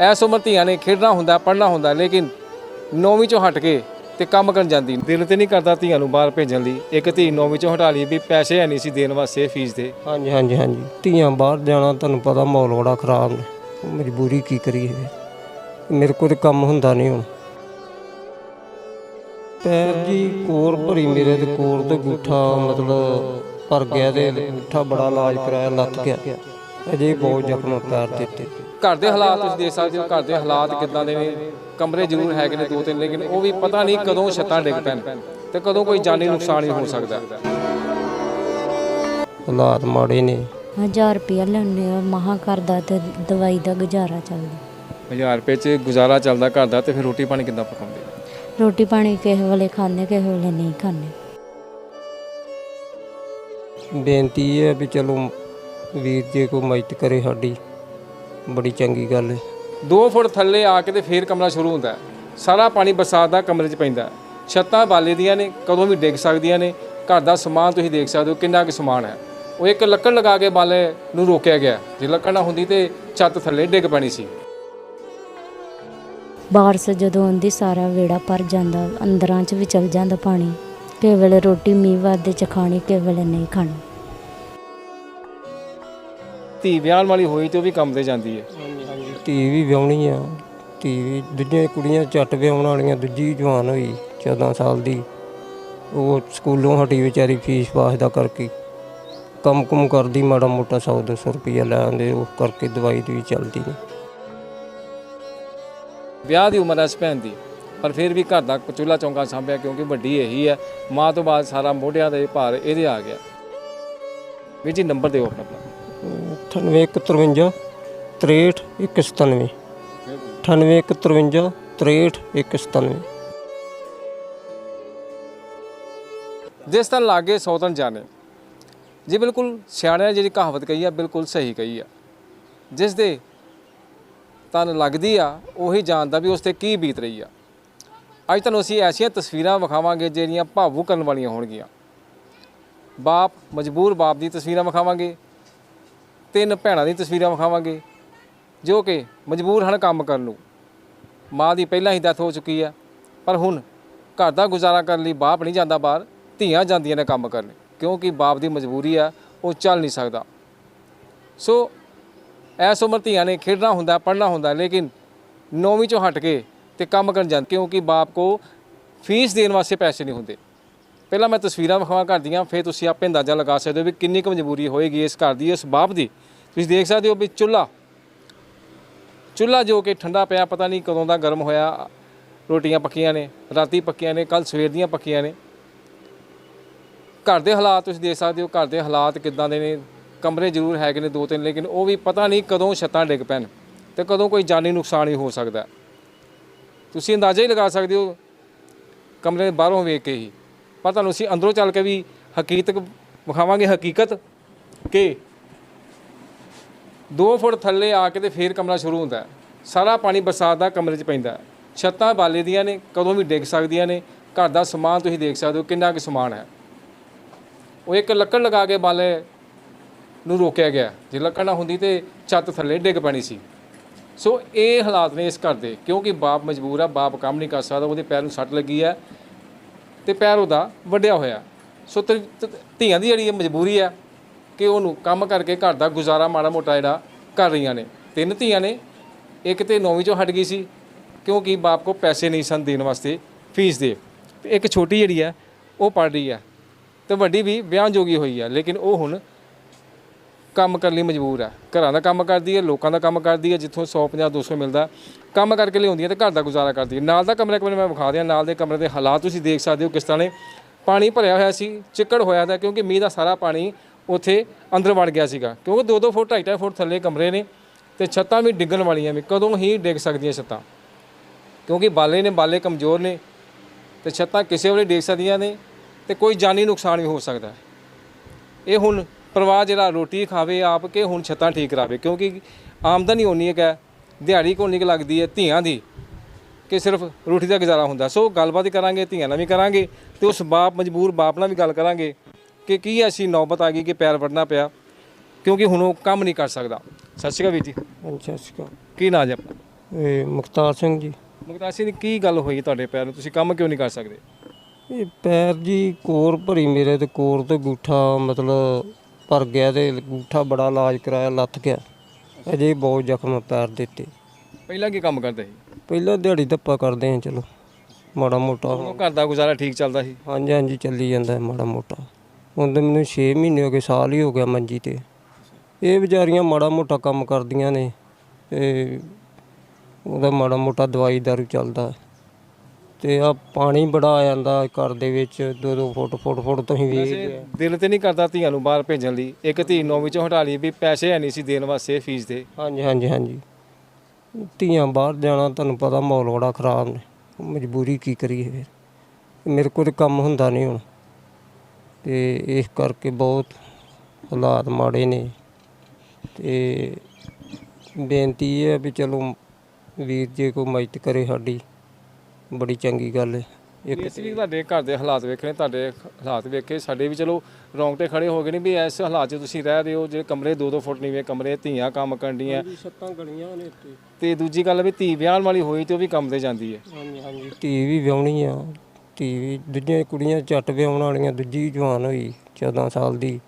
S ਉਮਰ ਧੀਆਂ ਨੇ ਖੇਡਣਾ ਹੁੰਦਾ, ਪੜ੍ਹਨਾ ਹੁੰਦਾ, ਲੇਕਿਨ ਨੌਵੀਂ ਚੋਂ ਹਟ ਕੇ ਤੇ ਕੰਮ ਕਰਨ ਜਾਂਦੀ। ਦਿਲ ਤੇ ਨਹੀਂ ਕਰਦਾ ਧੀਆਂ ਨੂੰ ਬਾਹਰ ਭੇਜਣ ਲਈ। ਇੱਕ ਧੀ ਨੌਵੀਂ ਚੋਂ ਹਟਾ ਲਈ ਵੀ ਪੈਸੇ ਹੈ ਨਹੀਂ ਸੀ ਦੇਣ ਵਾਸਤੇ ਫੀਸ ਦੇ। ਹਾਂਜੀ ਹਾਂਜੀ ਹਾਂਜੀ। ਧੀਆਂ ਬਾਹਰ ਜਾਣਾ ਤੁਹਾਨੂੰ ਪਤਾ ਮਾਹੌਲ ਬੜਾ ਖਰਾਬ ਨੇ। ਮਜਬੂਰੀ ਕੀ ਕਰੀਏ? ਮੇਰੇ ਕੋਲ ਕੰਮ ਹੁੰਦਾ ਨਹੀਂ ਹੁਣ। ਪੈਰ ਜੀ, ਕੋਰ ਭਰੀ ਮੇਰੇ ਤੇ ਕੋਰ ਤੇ ਗੁੱਠਾ, ਮਤਲਬ ਭਰ ਗਿਆ ਤੇ ਗੁੱਠਾ ਬੜਾ ਇਲਾਜ ਕਰਾਇਆ ਲੱਤ ਗਿਆ। ਅਜੇ ਬਹੁਤ ਜ਼ਖਮ ਪੈਰ ਦੇ ਉੱਤੇ ਘਰ ਦੇ ਹਾਲਾਤ ਤੁਸੀਂ ਦੇਖ ਸਕਦੇ ਹੋ ਘਰ ਦੇ ਹਾਲਾਤ ਕਿੱਦਾਂ ਦੇ ਨੇ। ਕਮਰੇ ਜ਼ਰੂਰ ਹੈਗੇ ਨੇ ਦੋ ਤਿੰਨ ਲੇਕਿਨ ਉਹ ਵੀ ਪਤਾ ਨਹੀਂ ਕਦੋਂ ਛੱਤਾਂ ਡਿੱਗ ਪੈਣ ਤੇ ਕਦੋਂ ਕੋਈ ਜਾਨੀ ਨੁਕਸਾਨ ਹੀ ਹੋ ਸਕਦਾ। ਹਾਲਾਤ ਮਾੜੇ ਨੇ। 1000 ਰੁਪਇਆ ਲੈਣੇ ਆ ਮਹਾ ਕਰਦਾ ਤੇ ਦਵਾਈ ਦਾ ਗੁਜ਼ਾਰਾ ਚੱਲਦਾ। 1000 ਰੁਪਏ 'ਚ ਗੁਜ਼ਾਰਾ ਚੱਲਦਾ ਘਰ ਦਾ ਤੇ ਫਿਰ ਰੋਟੀ ਪਾਣੀ ਕਿੱਦਾਂ ਪਕਾਉਂਦੇ? ਰੋਟੀ ਪਾਣੀ ਕਿਸੇ ਵੇਲੇ ਖਾਂਦੇ ਕਿਸੇ ਵੇਲੇ ਨਹੀਂ ਖਾਂਦੇ। ਬੇਨਤੀ ਹੈ ਵੀ ਚਲੋ ਵੀਰ ਜੇ ਕੋਈ ਮਦਦ ਕਰੇ ਸਾਡੀ ਬੜੀ ਚੰਗੀ ਗੱਲ ਹੈ। 2 ਫੁੱਟ ਥੱਲੇ ਆ ਕੇ ਤੇ ਫੇਰ ਕਮਰਾ ਸ਼ੁਰੂ ਹੁੰਦਾ ਹੈ। ਸਾਰਾ ਪਾਣੀ ਬਰਸਾਤ ਦਾ ਕਮਰੇ 'ਚ ਪੈਂਦਾ ਹੈ। ਛੱਤਾਂ ਬਾਲੇ ਦੀਆਂ ਨੇ ਕਦੋਂ ਵੀ ਡਿੱਗ ਸਕਦੀਆਂ ਨੇ। ਘਰ ਦਾ ਸਮਾਨ ਤੁਸੀਂ ਦੇਖ ਸਕਦੇ ਹੋ ਕਿੰਨਾ ਕੁ ਸਮਾਨ ਹੈ। ਉਹ ਇੱਕ ਲੱਕੜ ਲਗਾ ਕੇ ਬਾਲੇ ਨੂੰ ਰੋਕਿਆ ਗਿਆ ਜੇ ਲੱਕੜ ਨਾ ਹੁੰਦੀ ਤੇ ਛੱਤ ਥੱਲੇ ਡਿੱਗ ਪੈਣੀ ਸੀ। ਬਾਰਿਸ਼ ਜਦੋਂ ਆਉਂਦੀ ਸਾਰਾ ਵਿਹੜਾ ਭਰ ਜਾਂਦਾ ਅੰਦਰਾਂ 'ਚ ਵੀ ਚਲ ਜਾਂਦਾ ਪਾਣੀ। ਕਿਸੇ ਵੇਲੇ ਰੋਟੀ ਮੀਂਹ ਵਾਦੇ 'ਚ ਖਾਣੀ ਕਿਸੇ ਵੇਲੇ ਨਹੀਂ ਖਾਣੀ। ਧੀ ਵਿਆਹਣ ਵਾਲੀ ਹੋਈ ਤੇ ਉਹ ਵੀ ਕੰਮ ਤੇ ਜਾਂਦੀ ਹੈ। ਧੀ ਵੀ ਵਿਆਹਣੀ ਆ। ਧੀ ਵੀ ਦੂਜੀਆਂ ਕੁੜੀਆਂ ਝੱਟ ਵਿਆਹਣ ਵਾਲੀਆਂ ਦੂਜੀ ਜਵਾਨ ਹੋਈ 14 ਸਾਲ ਦੀ। ਉਹ ਸਕੂਲੋਂ ਹਟੀ ਵਿਚਾਰੀ ਫੀਸ ਪਾਸ ਦਾ ਕਰਕੇ। ਕੰਮ ਕੁਮ ਕਰਦੀ ਮਾੜਾ ਮੋਟਾ 100 200 ਰੁਪਈਆ ਲੈ ਆਉਂਦੇ ਉਹ ਕਰਕੇ ਦਵਾਈ ਦੀ ਵੀ ਚੱਲਦੀ ਨਹੀਂ। ਵਿਆਹ ਦੀ ਉਮਰ ਐ ਭੈਣ ਦੀ ਪਰ ਫਿਰ ਵੀ ਘਰ ਦਾ ਚੁੱਲ੍ਹਾ ਚੌਂਕਾ ਸਾਂਭਿਆ ਕਿਉਂਕਿ ਵੱਡੀ ਇਹੀ ਹੈ। ਮਾਂ ਤੋਂ ਬਾਅਦ ਸਾਰਾ ਮੋਢਿਆਂ ਦੇ ਭਾਰ ਇਹਦੇ ਆ ਗਿਆ। ਵੀਰ ਜੀ ਨੰਬਰ ਦਿਓ ਆਪਣਾ। 9853 63 197 9853 63 197 ਜਿਸ ਤਰ੍ਹਾਂ ਲਾਗੇ ਸੌਤਨ ਜਾਣੇ। ਜੀ ਬਿਲਕੁਲ ਸਿਆਣਿਆਂ ਨੇ ਜਿਹੜੀ ਕਹਾਵਤ ਕਹੀ ਆ, ਬਿਲਕੁਲ ਸਹੀ ਕਹੀ ਆ। ਜਿਸ ਦੇ ਤਨ ਲੱਗਦੀ ਆ, ਉਹੀ ਜਾਣਦਾ ਵੀ ਉਸ ਤੇ ਕੀ ਬੀਤ ਰਹੀ ਆ। ਅੱਜ ਤੁਹਾਨੂੰ ਅਸੀਂ ਐਸੀਆਂ ਤਸਵੀਰਾਂ ਵਿਖਾਵਾਂਗੇ ਜਿਹੜੀਆਂ ਭਾਵੁਕ ਕਰਨ ਵਾਲੀਆਂ ਹੋਣਗੀਆਂ। ਬਾਪ, ਮਜਬੂਰ ਬਾਪ ਦੀ ਤਸਵੀਰਾਂ ਵਿਖਾਵਾਂਗੇ। ਤਿੰਨ ਭੈਣਾਂ ਦੀ ਤਸਵੀਰਾਂ ਵਿਖਾਵਾਂਗੇ, ਜੋ ਕਿ ਮਜਬੂਰ ਹਨ ਕੰਮ ਕਰਨ ਨੂੰ। ਮਾਂ ਦੀ ਪਹਿਲਾਂ ਹੀ ਡੈਥ ਹੋ ਚੁੱਕੀ ਆ ਪਰ ਹੁਣ ਘਰ ਦਾ ਗੁਜ਼ਾਰਾ ਕਰਨ ਲਈ ਬਾਪ ਨਹੀਂ ਜਾਂਦਾ, ਬਾਹਰ ਧੀਆਂ ਜਾਂਦੀਆਂ ਨੇ ਕੰਮ ਕਰਨ ਕਿਉਂਕਿ ਬਾਪ ਦੀ ਮਜਬੂਰੀ ਆ, ਉਹ ਚੱਲ ਨਹੀਂ ਸਕਦਾ। ਸੋ ਐਸ ਉਮਰ ਧੀਆਂ ਨੇ ਖੇਡਣਾ ਹੁੰਦਾ, ਪੜ੍ਹਨਾ ਹੁੰਦਾ, ਲੇਕਿਨ ਨੌਵੀਂ ਚੋਂ ਹਟ ਕੇ ਤੇ ਕੰਮ ਕਰਨ ਜਾਂਦੇ, ਕਿਉਂਕਿ ਬਾਪ ਕੋ ਫੀਸ ਦੇਣ ਵਾਸਤੇ ਪੈਸੇ ਨਹੀਂ ਹੁੰਦੇ। ਪਹਿਲਾਂ ਮੈਂ ਤਸਵੀਰਾਂ ਵਿਖਾਵਾਂ ਘਰ ਦੀਆਂ, ਫਿਰ ਤੁਸੀਂ ਆਪੇ ਅੰਦਾਜ਼ਾ ਲਗਾ ਸਕਦੇ ਹੋ ਵੀ ਕਿੰਨੀ ਕੁ ਮਜਬੂਰੀ ਹੋਏਗੀ ਇਸ ਘਰ ਦੀ, ਇਸ ਬਾਪ ਦੀ। ਤੁਸੀਂ ਦੇਖ ਸਕਦੇ ਹੋ ਵੀ ਚੁੱਲ੍ਹਾ ਚੁੱਲ੍ਹਾ ਜੋ ਕਿ ਠੰਡਾ ਪਿਆ, ਪਤਾ ਨਹੀਂ ਕਦੋਂ ਦਾ ਗਰਮ ਹੋਇਆ, ਰੋਟੀਆਂ ਪੱਕੀਆਂ ਨੇ, ਰਾਤੀ ਪੱਕੀਆਂ ਨੇ ਕੱਲ ਸਵੇਰ ਦੀਆਂ ਪੱਕੀਆਂ ਨੇ। ਘਰ ਦੇ ਹਾਲਾਤ ਤੁਸੀਂ ਦੇਖ ਸਕਦੇ ਹੋ, ਘਰ ਦੇ ਹਾਲਾਤ ਕਿੱਦਾਂ ਦੇ ਨੇ, ਕਮਰੇ ਜ਼ਰੂਰ ਹੈਗੇ ਨੇ ਦੋ ਤਿੰਨ, ਲੇਕਿਨ ਉਹ ਵੀ ਪਤਾ ਨਹੀਂ ਕਦੋਂ ਛੱਤਾਂ ਡਿੱਗ ਪੈਣ ਤੇ ਕਦੋਂ ਕੋਈ ਜਾਨੀ ਨੁਕਸਾਨ ਹੀ ਹੋ ਸਕਦਾ। ਤੁਸੀਂ ਅੰਦਾਜ਼ਾ ਹੀ ਲਗਾ ਸਕਦੇ ਹੋ, ਕਮਰੇ ਬਾਹਰੋਂ ਵੇਖ ਕੇ ਹੀ। ਪਰ ਤੁਹਾਨੂੰ ਅਸੀਂ ਅੰਦਰੋਂ ਚੱਲ ਕੇ ਵੀ ਹਕੀਕਤ ਵਿਖਾਵਾਂਗੇ, ਹਕੀਕਤ ਕਿ 2 ਫੁੱਟ ਥੱਲੇ ਆ ਕੇ ਤੇ ਫੇਰ ਕਮਰਾ ਸ਼ੁਰੂ ਹੁੰਦਾ ਸਾਰਾ ਪਾਣੀ ਬਰਸਾਤ ਦਾ ਕਮਰੇ 'ਚ ਪੈਂਦਾ ਛੱਤਾਂ ਬਾਲੇ ਦੀਆਂ ਨੇ, ਕਦੋਂ ਵੀ ਡਿੱਗ ਸਕਦੀਆਂ ਨੇ, ਘਰ ਦਾ ਸਮਾਨ ਤੁਸੀਂ ਦੇਖ ਸਕਦੇ ਹੋ ਕਿੰਨਾ ਕੁ ਸਮਾਨ ਹੈ। ਉਹ ਇੱਕ ਲੱਕੜ ਲਗਾ ਕੇ ਬਾਲੇ ਨੂੰ ਰੋਕਿਆ ਗਿਆ ਜੇ ਲੱਕੜ ਨਾ ਹੁੰਦੀ ਤੇ ਛੱਤ ਥੱਲੇ ਡਿੱਗ ਪੈਣੀ ਸੀ। ਸੋ ਇਹ ਹਾਲਾਤ ਨੇ ਇਸ ਘਰ ਦੇ, ਕਿਉਂਕਿ ਬਾਪ ਮਜਬੂਰ ਆ, ਬਾਪ ਕੰਮ ਨਹੀਂ ਕਰ ਸਕਦਾ, ਉਹਦੇ ਪੈਰ ਨੂੰ ਸੱਟ ਲੱਗੀ ਹੈ। ਤੇ ਪੈਰ ਉਹਦਾ ਵੱਡਿਆ ਹੋਇਆ। ਸੋ ਤ- ਧੀਆਂ ਦੀ ਜਿਹੜੀ ਮਜਬੂਰੀ ਹੈ ਕਿ ਉਹਨੂੰ ਕੰਮ ਕਰਕੇ ਘਰ ਦਾ ਗੁਜ਼ਾਰਾ ਮਾੜਾ ਮੋਟਾ ਜਿਹੜਾ ਕਰ ਰਹੀਆਂ ਨੇ। ਤਿੰਨ ਧੀਆਂ ਨੇ, ਇੱਕ ਤੇ ਨੌਵੀਂ ਚੋਂ ਹਟ ਗਈ ਸੀ, ਕਿਉਂਕਿ ਬਾਪ ਕੋ ਪੈਸੇ ਨਹੀਂ ਸਨ ਦੇਣ ਵਾਸਤੇ ਫੀਸ ਦੇ। ਤੇ ਇੱਕ ਛੋਟੀ ਜਿਹੜੀ ਹੈ ਉਹ ਪੜ ਰਹੀ ਹੈ ਤੇ ਵੱਡੀ ਵੀ ਵਿਆਹ ਜੋਗੀ ਹੋਈ ਹੈ ਲੇਕਿਨ ਉਹ ਹੁਣ ਕੰਮ ਕਰਨ ਲਈ ਮਜਬੂਰ ਹੈ ਘਰਾਂ ਦਾ ਕੰਮ ਕਰਦੀ ਹੈ, ਲੋਕਾਂ ਦਾ ਕੰਮ ਕਰਦੀ ਹੈ, ਜਿੱਥੋਂ 150 200 ਮਿਲਦਾ। ਕੰਮ ਕਰਕੇ ਲਿਆਉਂਦੀ ਹੈ ਤੇ ਘਰ ਦਾ ਗੁਜ਼ਾਰਾ ਕਰਦੀ ਹੈ। ਨਾਲ ਦਾ ਕਮਰਾ ਇੱਕ ਵਾਰ ਮੈਂ ਵਿਖਾ ਦਿਆਂ, ਨਾਲ ਦੇ ਕਮਰੇ ਦੇ ਹਾਲਾਤ ਤੁਸੀਂ ਦੇਖ ਸਕਦੇ ਹੋ ਕਿਸ ਤਰ੍ਹਾਂ ਨੇ। ਪਾਣੀ ਭਰਿਆ ਹੋਇਆ ਸੀ, ਚਿੱਕੜ ਹੋਇਆ ਦਾ ਕਿਉਂਕਿ ਮੀਂਹ ਦਾ ਸਾਰਾ ਪਾਣੀ ਉੱਥੇ ਅੰਦਰ ਵੜ ਗਿਆ ਸੀਗਾ। ਕਿਉਂਕਿ 2-2 ਫੁੱਟ 2.5 ਫੁੱਟ ਥੱਲੇ ਕਮਰੇ ਨੇ ਤੇ ਛੱਤਾਂ ਵੀ ਡਿੱਗਣ ਵਾਲੀਆਂ ਵੀ ਕਦੋਂ ਹੀ ਡਿੱਗ ਸਕਦੀਆਂ ਛੱਤਾਂ। ਕਿਉਂਕਿ ਬਾਲੇ ਨੇ, ਬਾਲੇ ਕਮਜ਼ੋਰ ਨੇ ਤੇ ਛੱਤਾਂ ਕਿਸੇ ਵੇਲੇ ਡਿੱਗ ਸਕਦੀਆਂ ਨੇ ਤੇ ਕੋਈ ਜਾਨੀ ਨੁਕਸਾਨ ਵੀ ਹੋ ਸਕਦਾ। ਇਹ ਹੁਣ ਪਰਿਵਾਰ ਜਿਹੜਾ ਰੋਟੀ ਖਾਵੇ ਆਪ ਕੇ ਹੁਣ ਛੱਤਾਂ ਠੀਕ ਕਰਾਵੇ? ਕਿਉਂਕਿ ਆਮਦਨੀ ਹੋਣੀ ਹੈ ਕਿ ਦਿਹਾੜੀ ਕੋਲ ਨਿਕ ਲੱਗਦੀ ਹੈ ਧੀਆਂ ਦੀ ਕਿ ਸਿਰਫ ਰੋਟੀ ਦਾ ਗੁਜ਼ਾਰਾ ਹੁੰਦਾ। ਸੋ ਗੱਲਬਾਤ ਕਰਾਂਗੇ ਧੀਆਂ ਨਾਲ ਵੀ ਕਰਾਂਗੇ ਤੇ ਉਸ ਬਾਪ ਮਜਬੂਰ ਬਾਪ ਨਾਲ ਵੀ ਗੱਲ ਕਰਾਂਗੇ ਕਿ ਕੀ ਐਸੀ ਨੌਬਤ ਆ ਗਈ ਕਿ ਪੈਰ ਵੜਨਾ ਪਿਆ ਕਿਉਂਕਿ ਹੁਣ ਉਹ ਕੰਮ ਨਹੀਂ ਕਰ ਸਕਦਾ। ਸਤਿ ਸ਼੍ਰੀ ਅਕਾਲ ਵੀਰ ਜੀ। ਅੱਛਾ ਅੱਛਾ ਕੀ ਨਾਂ ਜੀ ਆਪਣਾ? ਇਹ ਮੁਖਤਾਰ ਸਿੰਘ ਜੀ। ਮੁਕਤਾਰ ਸਿੰਘ ਦੀ ਕੀ ਗੱਲ ਹੋਈ ਤੁਹਾਡੇ ਪੈਰ ਨੂੰ? ਤੁਸੀਂ ਕੰਮ ਕਿਉਂ ਨਹੀਂ ਕਰ ਸਕਦੇ? ਇਹ ਪੈਰ ਜੀ ਕੋਰ ਭਰੀ ਮੇਰੇ ਤੇ ਕੋਰ ਤੇ ਗੂਠਾ ਮਤਲਬ ਭਰ ਗਿਆ ਤੇ ਗੂਠਾ ਬੜਾ ਇਲਾਜ ਕਰਾਇਆ ਲੱਥ ਗਿਆ। ਅਜੇ ਬਹੁਤ ਜ਼ਖਮ ਆ ਪੈਰ ਦੇ ਉੱਤੇ। ਪਹਿਲਾਂ ਕੀ ਕੰਮ ਕਰਦੇ ਸੀ? ਪਹਿਲਾਂ ਦਿਹਾੜੀ ਧੱਪਾ ਕਰਦੇ ਹਾਂ ਚਲੋ। ਮਾੜਾ ਮੋਟਾ। ਉਹ ਘਰ ਦਾ ਗੁਜ਼ਾਰਾ ਠੀਕ ਚੱਲਦਾ ਸੀ? ਹਾਂਜੀ ਹਾਂਜੀ ਚੱਲੀ ਜਾਂਦਾ ਹੈ ਮਾੜਾ ਮੋਟਾ। ਹੁਣ ਤਾਂ ਮੈਨੂੰ 6 ਮਹੀਨੇ ਹੋ ਗਏ ਸਾਲ ਹੀ ਹੋ ਗਿਆ ਮੰਜੀ ਤੇ। ਇਹ ਵਿਚਾਰੀਆਂ ਮਾੜਾ ਮੋਟਾ ਕੰਮ ਕਰਦੀਆਂ ਨੇ ਤੇ ਉਹਦਾ ਮਾੜਾ ਮੋਟਾ ਦਵਾਈ ਦਾਰੂ ਚੱਲਦਾ ਹੈ। ਤੇ ਆ ਪਾਣੀ ਬੜਾ ਆ ਜਾਂਦਾ ਘਰ ਦੇ ਵਿੱਚ ਦੋ ਦੋ ਫੁੱਟ ਫੁੱਟ ਫੁੱਟ ਤੁਸੀਂ ਵੇਖ ਵੈਸੇ ਦਿਲ ਤੇ ਨਹੀਂ ਕਰਦਾ ਧੀਆਂ ਨੂੰ ਬਾਹਰ ਭੇਜਣ ਲਈ। ਇੱਕ ਧੀ ਨੌ ਵਿੱਚੋਂ ਹਟਾ ਲਈ ਵੀ ਪੈਸੇ ਹੈ ਨਹੀਂ ਸੀ ਦੇਣ ਵਾਸਤੇ ਫੀਸ ਦੇ। ਹਾਂਜੀ ਹਾਂਜੀ ਹਾਂਜੀ। ਧੀਆਂ ਬਾਹਰ ਜਾਣਾ ਤੁਹਾਨੂੰ ਪਤਾ ਮਾਹੌਲ ਬੜਾ ਖਰਾਬ ਨੇ। ਮਜਬੂਰੀ ਕੀ ਕਰੀਏ ਫਿਰ? ਮੇਰੇ ਕੋਲ ਕੰਮ ਹੁੰਦਾ ਨਹੀਂ ਹੁਣ। ਤੇ ਇਸ ਕਰਕੇ ਬਹੁਤ ਹਾਲਾਤ ਮਾੜੇ ਨੇ। ਤੇ ਬੇਨਤੀ ਹੈ ਵੀ ਚਲੋ ਵੀਰ ਜੇ ਕੋਈ ਮਦਦ ਕਰੇ ਸਾਡੀ। ਬੜੀ ਚੰਗੀ ਗੱਲ ਹੈ ਇੱਕ ਇਸ ਵੀ ਤੁਹਾਡੇ ਘਰ ਦੇ ਹਾਲਾਤ ਵੇਖਣੇ ਤੁਹਾਡੇ ਹਾਲਾਤ ਵੇਖੇ ਸਾਡੇ ਵੀ ਚਲੋ ਰੌਂਗਟੇ ਖੜੇ ਹੋ ਗਏ ਨੇ ਵੀ ਇਸ ਹਾਲਾਤ 'ਚ ਤੁਸੀਂ ਰਹਿ ਰਹੇ ਹੋ ਜਿਹੜੇ ਕਮਰੇ 2-2 ਫੁੱਟ ਨੀਵੇਂ ਕਮਰੇ ਧੀਆਂ ਕੰਮ ਕਰਦੀਆਂ ਛੱਤਾਂ ਗਲੀਆਂ ਨੇ ਉੱਤੇ ਤੇ ਦੂਜੀ ਗੱਲ ਵੀ ਧੀ ਵਿਆਹਣ ਵਾਲੀ ਹੋਈ ਤੇ ਉਹ ਵੀ ਕੰਮ ਤੇ ਜਾਂਦੀ ਹੈ ਹਾਂਜੀ ਹਾਂਜੀ। ਧੀ ਵੀ ਵਿਆਹਣੀ ਆ ਧੀ ਵੀ ਦੂਜੀਆਂ ਕੁੜੀਆਂ ਝੱਟ ਵਿਆਹਣ ਵਾਲੀਆਂ ਦੂਜੀ ਜਵਾਨ ਹੋਈ 14 ਸਾਲ ਦੀ।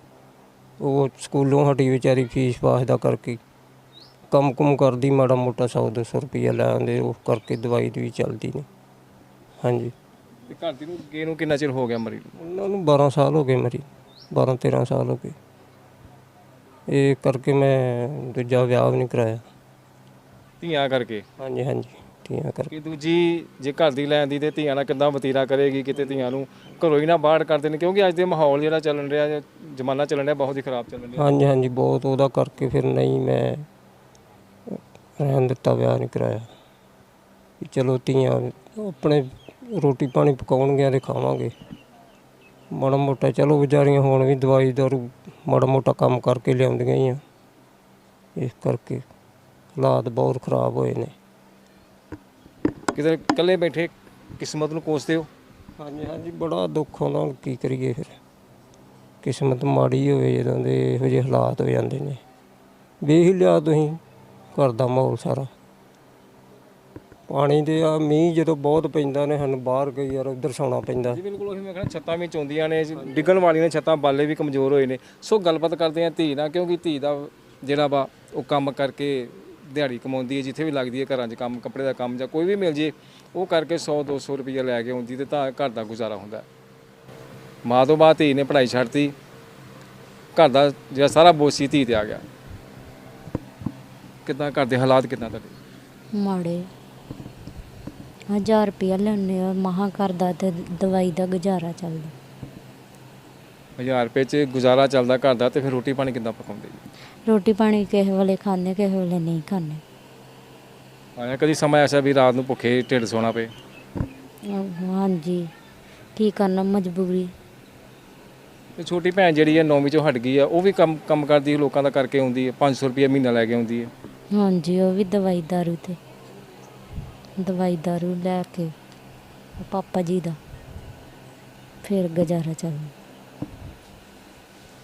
ਉਹ ਸਕੂਲੋਂ ਹਟੀ ਵਿਚਾਰੀ ਫੀਸ ਪਾਸ ਦਾ ਕਰਕੇ ਕੰਮ ਕੁਮ ਕਰਦੀ ਮਾੜਾ ਮੋਟਾ 100 200 ਰੁਪਈਆ ਲੈ ਆਉਂਦੇ ਉਹ ਕਰਕੇ ਦਵਾਈ ਦੀ ਵੀ ਚੱਲਦੀ ਨੇ। ਹਾਂਜੀ। ਤੇ ਘਰ ਦੀ ਨੂੰ ਗੇ ਨੂੰ ਕਿੰਨਾ ਚਿਰ ਹੋ ਗਿਆ ਮਰੀ ਨੂੰ? ਉਹਨਾਂ ਨੂੰ 12 ਸਾਲ ਹੋ ਗਏ ਮਰੀ। 12 13 ਸਾਲ ਹੋ ਗਏ। ਇਹ ਕਰਕੇ ਮੈਂ ਦੂਜਾ ਵਿਆਹ ਵੀ ਨਹੀਂ ਕਰਾਇਆ। ਧੀਆਂ ਕਰਕੇ? ਹਾਂਜੀ ਹਾਂਜੀ। ਧੀਆਂ ਕਰਕੇ। ਕਿ ਦੂਜੀ ਜੇ ਘਰ ਦੀ ਲੈਂਦੀ ਤੇ ਧੀਆਂ ਨਾਲ ਕਿੱਦਾਂ ਵਤੀਰਾ ਕਰੇਗੀ? ਕਿਤੇ ਧੀਆਂ ਨੂੰ ਘਰੋਂ ਹੀ ਨਾ ਬਾਹਰ ਕਰਦੇ ਨੇ ਕਿਉਂਕਿ ਅੱਜ ਦੇ ਮਾਹੌਲ ਜਿਹੜਾ ਚੱਲਣ ਰਿਹਾ ਜਾਂ ਜ਼ਮਾਨਾ ਚੱਲਣ ਰਿਹਾ ਬਹੁਤ ਹੀ ਖਰਾਬ ਚੱਲਣ ਰਿਹਾ। ਹਾਂਜੀ ਹਾਂਜੀ। ਬਹੁਤ ਉਹਦਾ ਕਰਕੇ ਫਿਰ ਨਹੀਂ ਮੈਂ ਰਹਿਣ ਦਿੱਤਾ ਵਿਆਹ ਨਹੀਂ ਕਰਾਇਆ। ਵੀ ਚਲੋ ਧੀਆਂ ਆਪਣੇ ਰੋਟੀ ਪਾਣੀ ਪਕਾਉਣਗੀਆਂ ਤੇ ਖਾਵਾਂਗੇ। ਮਾੜਾ ਮੋਟਾ ਚਲੋ ਵਿਚਾਰੀਆਂ ਹੁਣ ਵੀ ਦਵਾਈ ਦਾਰੂ ਮਾੜਾ ਮੋਟਾ ਕੰਮ ਕਰਕੇ ਲਿਆਉਂਦੀਆਂ ਹੀ ਆ। ਇਸ ਕਰਕੇ ਹਾਲਾਤ ਬਹੁਤ ਖਰਾਬ ਹੋਏ ਨੇ। ਕਿਤੇ ਇਕੱਲੇ ਬੈਠੇ ਕਿਸਮਤ ਨੂੰ ਕੋਸਦੇ ਹੋ? ਹਾਂਜੀ ਹਾਂਜੀ ਬੜਾ ਦੁੱਖ ਆਉਂਦਾ ਹੁਣ ਕੀ ਕਰੀਏ ਫਿਰ। ਕਿਸਮਤ ਮਾੜੀ ਹੋਵੇ ਜਦੋਂ ਦੇ ਇਹੋ ਜਿਹੇ ਹਾਲਾਤ ਹੋ ਜਾਂਦੇ ਨੇ। ਵੇਖ ਹੀ ਲਿਆ ਤੁਸੀਂ ਘਰ ਦਾ ਮਾਹੌਲ ਸਾਰਾ। ਪਾਣੀ ਦੇ ਆ ਮੀਂਹ ਜਦੋਂ ਬਹੁਤ ਪੈਂਦਾ ਨੇ ਸਾਨੂੰ ਬਾਹਰ ਗਈ ਯਾਰ ਉਧਰ ਸੌਣਾ ਪੈਂਦਾ। ਜੀ ਬਿਲਕੁਲ ਉਹੀ ਮੈਂ ਕਹਿੰਦਾ ਛੱਤਾਂ ਵੀ ਚੌਂਦੀਆਂ ਨੇ ਡਿੱਗਣ ਵਾਲੀਆਂ ਨੇ ਛੱਤਾਂ ਬਾਲੇ ਵੀ ਕਮਜ਼ੋਰ ਹੋਏ ਨੇ। ਸੋ ਗੱਲਬਾਤ ਕਰਦੇ ਆ ਧੀ ਨਾਲ ਕਿਉਂਕਿ ਧੀ ਦਾ ਜਿਹੜਾ ਵਾ ਉਹ ਕੰਮ ਕਰਕੇ ਦਿਹਾੜੀ ਕਮਾਉਂਦੀ ਹੈ ਜਿੱਥੇ ਵੀ ਲੱਗਦੀ ਹੈ ਘਰਾਂ 'ਚ ਕੰਮ ਕੱਪੜੇ ਦਾ ਕੰਮ ਜਾਂ ਕੋਈ ਵੀ ਮਿਲ ਜੇ ਉਹ ਕਰਕੇ 100 200 ਰੁਪਏ ਲੈ ਕੇ ਆਉਂਦੀ ਤੇ ਤਾਂ ਘਰ ਦਾ ਗੁਜ਼ਾਰਾ ਹੁੰਦਾ। ਹੈ। ਮਾਂ ਤੋਂ ਬਾਅਦ ਧੀ ਨੇ ਪੜ੍ਹਾਈ ਛੱਡਤੀ ਘਰ ਦਾ ਜਿਹੜਾ ਸਾਰਾ ਬੋਝ ਸੀ ਧੀ ਤੇ ਆ ਗਿਆ। ਕਿੱਦਾਂ ਘਰ ਦੇ ਹਾਲਾਤ ਕਿੱਦਾਂ ਤੁਹਾਡੇ? ਮਾੜੇ। ਹਜ਼ਾਰ ਰੁਪਇਆ ਲੈਣੇ ਆ ਮਹਾ ਕਰਦਾ ਤੇ ਦਵਾਈ ਦਾ ਗੁਜ਼ਾਰਾ ਚੱਲਦਾ। 1000 ਰੁਪਏ 'ਚ ਗੁਜ਼ਾਰਾ ਚੱਲਦਾ ਘਰ ਦਾ ਤੇ ਫਿਰ ਰੋਟੀ ਪਾਣੀ ਕਿੱਦਾਂ ਪਕਾਉਂਦੇ ਜੀ? ਰੋਟੀ ਪਾਣੀ ਕਿਸੇ ਵੇਲੇ ਖਾਂਦੇ ਕਿਸੇ ਵੇਲੇ ਨਹੀਂ ਖਾਂਦੇ। ਆਇਆ ਕਦੀ ਸਮਾਂ ਐਸਾ ਵੀ ਰਾਤ ਨੂੰ ਭੁੱਖੇ ਢਿੱਡ ਸੌਣਾ ਪਏ? ਹਾਂਜੀ ਕੀ ਕਰਨਾ ਮਜਬੂਰੀ। ਤੇ ਛੋਟੀ ਭੈਣ ਜਿਹੜੀ ਹੈ ਨੌਵੀਂ ਚੋਂ ਹਟ ਗਈ ਆ ਉਹ ਵੀ ਕੰਮ ਕੰਮ ਕਰਦੀ ਹੈ ਲੋਕਾਂ ਦਾ ਕਰਕੇ ਆਉਂਦੀ ਹੈ 500 ਰੁਪਏ ਮਹੀਨਾ ਲੈ ਕੇ ਆਉਂਦੀ ਹੈ ਹਾਂਜੀ ਉਹ ਵੀ ਦਵਾਈ ਦਾਰੂ ਤੇ। ਦਵਾਈ ਦਾਰੂ ਲੈ ਕੇ ਪਾਪਾ ਜੀ ਦਾ ਫਿਰ ਗੁਜ਼ਾਰਾ ਚੱਲਦਾ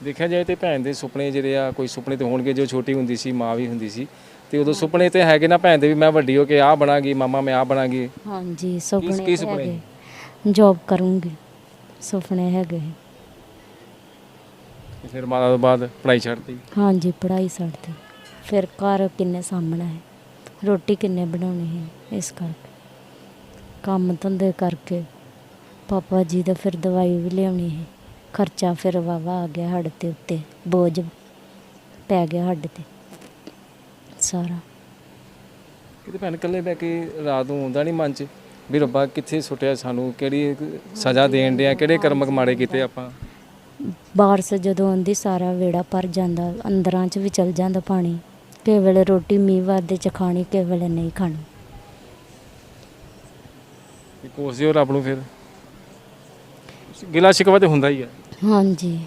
ਦੇਖਿਆ ਜਾਏ ਤੇ ਭੈਣ ਦੇ ਸੁਪਨੇ ਜਿਹੜੇ ਆ ਕੋਈ ਸੁਪਨੇ ਤੇ ਹੋਣਗੇ ਜੋ ਛੋਟੀ ਹੁੰਦੀ ਸੀ ਮਾਂ ਵੀ ਹੁੰਦੀ ਸੀ ਤੇ ਉਦੋਂ ਸੁਪਨੇ ਤੇ ਹੈਗੇ ਨਾ ਭੈਣ ਦੇ ਵੀ ਮੈਂ ਵੱਡੀ ਹੋ ਕੇ ਆਹ ਬਣਾਂਗੀ ਮਾਮਾ ਮੈਂ ਆਹ ਬਣਾਂਗੀ। ਹਾਂਜੀ ਸੁਪਨੇ ਕੀ ਸੁਪਨੇ? ਹੈਗੇ। ਜੌਬ ਕਰੂੰਗੀ ਸੁਪਨੇ ਹੈਗੇ। ਫਿਰ ਮਾਤਾ ਤੋਂ ਬਾਅਦ ਪੜ੍ਹਾਈ ਛੱਡਤੀ? ਹਾਂਜੀ ਪੜ੍ਹਾਈ ਛੱਡਤੀ। ਫਿਰ ਘਰ ਕਿੰਨੇ ਸਾਹਮਣਾ ਹੈ। ਰੋਟੀ ਕਿੰਨੇ ਬਣਾਉਣੀ ਹੈ ਇਸ ਕਰਕੇ। ਕੰਮ ਧੰਦੇ ਕਰਕੇ ਪਾਪਾ ਜੀ ਦਾ ਫਿਰ ਦਵਾਈ ਵੀ ਲਿਆਉਣੀ ਹੈ। ਖਰਚਾ ਫਿਰ ਵਾਵਾ ਆ ਗਿਆ ਸਾਡੇ ਤੇ ਉੱਤੇ ਬੋਝ ਪੈ ਗਿਆ ਸਾਡੇ ਤੇ ਸਾਰਾ। ਕਿਤੇ ਭੈਣ ਇਕੱਲੇ ਬੈ ਕੇ ਰਾਤ ਨੂੰ ਆਉਂਦਾ ਨਹੀਂ ਮਨ 'ਚ ਵੀ ਰੱਬਾ ਕਿੱਥੇ ਸੁੱਟਿਆ ਸਾਨੂੰ ਕਿਹੜੀ ਸਜ਼ਾ ਦੇਣ ਡਿਆ ਕਿਹੜੇ ਕਰਮ ਮਾੜੇ ਕੀਤੇ ਆਪਾਂ। ਬਾਰਿਸ਼ ਜਦੋਂ ਆਉਂਦੀ ਸਾਰਾ ਵਿਹੜਾ ਭਰ ਜਾਂਦਾ ਅੰਦਰਾਂ 'ਚ ਵੀ ਚਲ ਜਾਂਦਾ ਪਾਣੀ। ਕਿਸੇ ਵੇਲੇ ਰੋਟੀ ਮੀਂਹ ਵਾਦੇ 'ਚ ਖਾਣੀ ਕਿਸੇ ਵੇਲੇ ਨਹੀਂ ਖਾਣੀ। ਵੀ ਕੋਸਦੇ ਹੋ ਰੱਬ ਨੂੰ ਫਿਰ। ਗਿਲਾ ਸ਼ਿਕਵਾ ਤੇ ਹੁੰਦਾ ਹੀ ਆ। ਹਾਂਜੀ।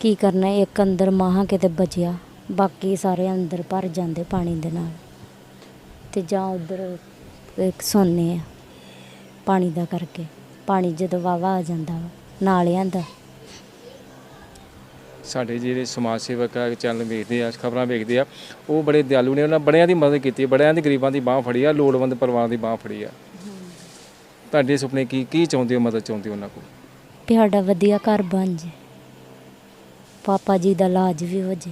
ਕੀ ਕਰਨਾ ਇੱਕ ਅੰਦਰ ਮਾਹਾਂ ਕਿਤੇ ਬਚਿਆ ਬਾਕੀ ਸਾਰੇ ਅੰਦਰ ਭਰ ਜਾਂਦੇ ਪਾਣੀ ਦੇ ਨਾਲ। ਤੇ ਜਾਂ ਉਧਰ ਇੱਕ ਸੋਨੇ ਆ ਪਾਣੀ ਦਾ ਕਰਕੇ। ਪਾਣੀ ਜਦੋਂ ਵਾਵਾ ਆ ਜਾਂਦਾ ਵਾ, ਨਾਲਿਆਂ ਦਾ ਸਾਡੇ ਜਿਹੜੇ ਸਮਾਜ ਸੇਵਕ ਆ ਚੈਨਲ ਵੇਖਦੇ ਆ ਖਬਰਾਂ ਵੇਖਦੇ ਆ ਉਹ ਬੜੇ ਦਿਆਲੂ ਨੇ। ਉਹਨਾਂ ਬੜਿਆਂ ਦੀ ਮਦਦ ਕੀਤੀ ਹੈ, ਬੜਿਆਂ ਦੀ ਗਰੀਬਾਂ ਦੀ ਬਾਹ ਫੜੀ ਆ ਲੋੜਵੰਦ ਪਰਿਵਾਰ ਦੀ ਬਾਹ ਫੜੀ ਆ। ਤੁਹਾਡੇ ਸੁਪਨੇ ਕੀ ਕੀ ਚਾਹੁੰਦੇ ਹੋ ਮਦਦ ਚਾਹੁੰਦੇ ਹੋ ਉਹਨਾਂ ਕੋਲ? ਵੀ ਸਾਡਾ ਵਧੀਆ ਘਰ ਬਣ ਜੇ। ਪਾਪਾ ਜੀ ਦਾ ਇਲਾਜ ਵੀ ਹੋ ਜੇ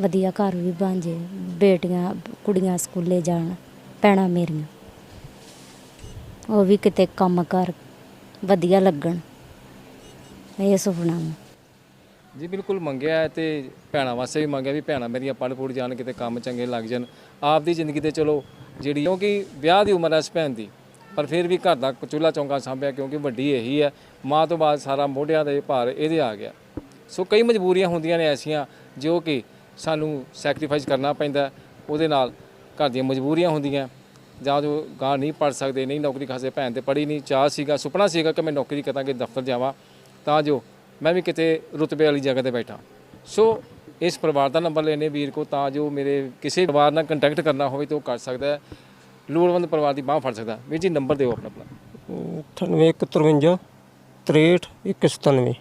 ਵਧੀਆ ਘਰ ਵੀ ਬਣ ਜੇ ਬੇਟੀਆਂ ਕੁੜੀਆਂ ਸਕੂਲੇ ਜਾਣ ਭੈਣਾਂ ਮੇਰੀਆਂ। ਉਹ ਵੀ ਕਿਤੇ ਕੰਮ ਕਰ ਵਧੀਆ ਲੱਗਣ। ਇਹ ਸੁਪਨਾ ਵਾ। ਜੀ, ਬਿਲਕੁਲ ਮੰਗਿਆ ਹੈ ਤੇ ਭੈਣਾਂ ਵਾਸਤੇ ਵੀ ਮੰਗਿਆ ਵੀ ਭੈਣਾਂ ਮੇਰੀਆਂ ਪੜ੍ਹ ਪੁੜ ਜਾਣ, ਕਿਤੇ ਕੰਮ ਚੰਗੇ ਲੱਗ ਜਾਣ। ਆਪ ਦੀ ਜ਼ਿੰਦਗੀ ਤੇ ਚਲੋ, ਜਿਹੜੀ ਕਿਉਂਕਿ ਵਿਆਹ ਦੀ ਉਮਰ ਹੈ ਇਸ ਭੈਣ ਦੀ, ਪਰ ਫਿਰ ਵੀ ਘਰ ਦਾ ਚੁੱਲ੍ਹਾ ਚੌਂਕਾ ਸਾਂਭਿਆ ਕਿਉਂਕਿ ਵੱਡੀ ਇਹੀ ਹੈ, ਮਾਂ ਤੋਂ ਬਾਅਦ ਸਾਰਾ ਮੋਢਿਆਂ ਦੇ ਭਾਰ ਇਹਦੇ ਆ ਗਿਆ। ਸੋ ਕਈ ਮਜਬੂਰੀਆਂ ਹੁੰਦੀਆਂ ਨੇ ਐਸੀਆਂ, ਜੋ ਕਿ ਸਾਨੂੰ ਸੈਕਰੀਫਾਈਸ ਕਰਨਾ ਪੈਂਦਾ ਉਹਦੇ ਨਾਲ ਘਰ ਦੀਆਂ ਮਜਬੂਰੀਆਂ ਹੁੰਦੀਆਂ। ਜਾਂ ਜੋ ਗਾਂ ਨਹੀਂ ਪੜ ਸਕਦੇ, ਨਹੀਂ ਨੌਕਰੀ ਖਾਸੇ ਭੈਣ ਤੇ ਪੜੀ ਨਹੀਂ ਚਾਹ ਸੀਗਾ, ਸੁਪਨਾ ਸੀਗਾ ਕਿ ਮੈਂ ਨੌਕਰੀ ਕਰਾਂਗੇ ਦਫ਼ਤਰ ਜਾਵਾਂ, ਤਾਂ ਜੋ ਮੈਂ ਵੀ ਕਿਤੇ ਰੁਤਬੇ ਵਾਲੀ ਜਗ੍ਹਾ ਤੇ ਬੈਠਾ। ਸੋ ਇਸ ਪਰਿਵਾਰ ਦਾ ਨੰਬਰ ਲੈਣੇ ਵੀਰ ਕੋ ਤਾਂ ਜੋ ਮੇਰੇ ਕਿਸੇ ਪਰਿਵਾਰ ਨਾਲ ਕੰਟੈਕਟ ਕਰਨਾ ਹੋਵੇ ਤਾਂ ਉਹ ਕਰ ਸਕਦਾ ਹੈ। ਲੋੜਵੰਦ ਪਰਿਵਾਰ ਦੀ ਬਾਹ ਫੜ ਸਕਦਾ ਵੀਰ ਜੀ ਨੰਬਰ ਦਿਓ ਆਪਣਾ ਆਪਣਾ। 9853 63197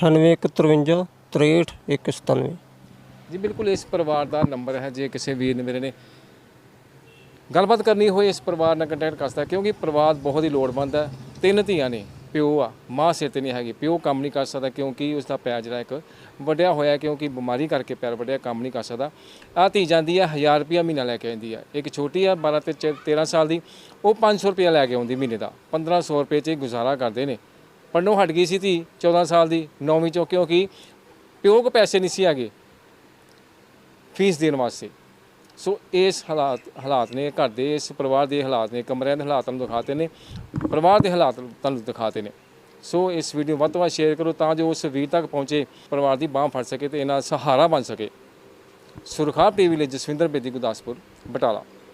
9853 63197 ਜੀ ਬਿਲਕੁਲ ਇਸ ਪਰਿਵਾਰ ਦਾ ਨੰਬਰ ਹੈ ਜੇ ਕਿਸੇ ਵੀਰ ਨੇ ਮੇਰੇ ਨੇ ਗੱਲਬਾਤ ਕਰਨੀ ਹੋਏ ਇਸ ਪਰਿਵਾਰ ਨਾਲ ਕੰਟੈਕਟ ਕਰ ਸਕਦਾ ਕਿਉਂਕਿ ਪਰਿਵਾਰ ਬਹੁਤ ਹੀ ਲੋੜਵੰਦ ਹੈ। ਤਿੰਨ ਧੀਆਂ ਨੇ। ਪਿਓ ਆ, ਮਾਂ ਸਿਰ ਤੇ ਨਹੀਂ ਹੈਗੀ, ਪਿਓ ਕੰਮ ਨਹੀਂ ਕਰ ਸਕਦਾ ਕਿਉਂਕਿ ਉਸ ਦਾ ਪੈਰ ਜਿਹੜਾ ਇੱਕ ਵੱਡਿਆ ਹੋਇਆ ਕਿਉਂਕਿ ਬਿਮਾਰੀ ਕਰਕੇ ਪੈਰ ਵੱਡਿਆ ਕੰਮ ਨਹੀਂ ਕਰ ਸਕਦਾ। ਆ ਧੀ ਜਾਂਦੀ ਹੈ 1000 ਰੁਪਿਆ ਮਹੀਨਾ ਲੈ ਕੇ ਆਉਂਦੀ ਹੈ ਇੱਕ ਛੋਟੀ ਆ 12 ਤੇ ਚ- 13 ਸਾਲ ਦੀ, ਉਹ 500 ਰੁਪਿਆ ਲੈ ਕੇ ਆਉਂਦੀ ਮਹੀਨੇ ਦਾ। 1500 ਰੁਪਏ 'ਚ ਹੀ ਗੁਜ਼ਾਰਾ ਕਰਦੇ ਨੇ। ਪੜਨੋਂ ਹਟ ਗਈ ਸੀ ਧੀ 14 ਸਾਲ ਦੀ, ਨੌਵੀਂ ਚੋਂ ਕਿਉਂਕਿ ਪਿਓ ਕੋ ਪੈਸੇ ਨਹੀਂ ਸੀ ਹੈਗੇ, ਫੀਸ ਦੇਣ ਵਾਸਤੇ। ਸੋ ਇਸ ਹਾਲਾਤ ਹਾਲਾਤ ਨੇ, ਘਰ ਦੇ, ਇਸ ਪਰਿਵਾਰ ਦੇ ਹਾਲਾਤ ਨੇ, ਕਮਰਿਆਂ ਦੇ ਹਾਲਾਤ ਤੁਹਾਨੂੰ ਦਿਖਾਤੇ ਨੇ, ਪਰਿਵਾਰ ਦੇ ਹਾਲਾਤ ਤੁਹਾਨੂੰ ਦਿਖਾਤੇ ਨੇ। ਸੋ ਇਸ ਵੀਡੀਓ ਵੱਧ ਤੋਂ ਵੱਧ ਸ਼ੇਅਰ ਕਰੋ ਤਾਂ ਜੋ ਉਸ ਵੀਰ ਤੱਕ ਪਹੁੰਚੇ, ਪਰਿਵਾਰ ਦੀ ਬਾਹ ਫੜ ਸਕੇ ਤੇ ਇਹਨਾਂ ਦਾ ਸਹਾਰਾ ਬਣ ਸਕੇ। ਸੁਰਖਾਬ ਟੀਵੀ ਲਈ ਜਸਵਿੰਦਰ ਬੇਦੀ ਗੁਰਦਾਸਪੁਰ, ਬਟਾਲਾ।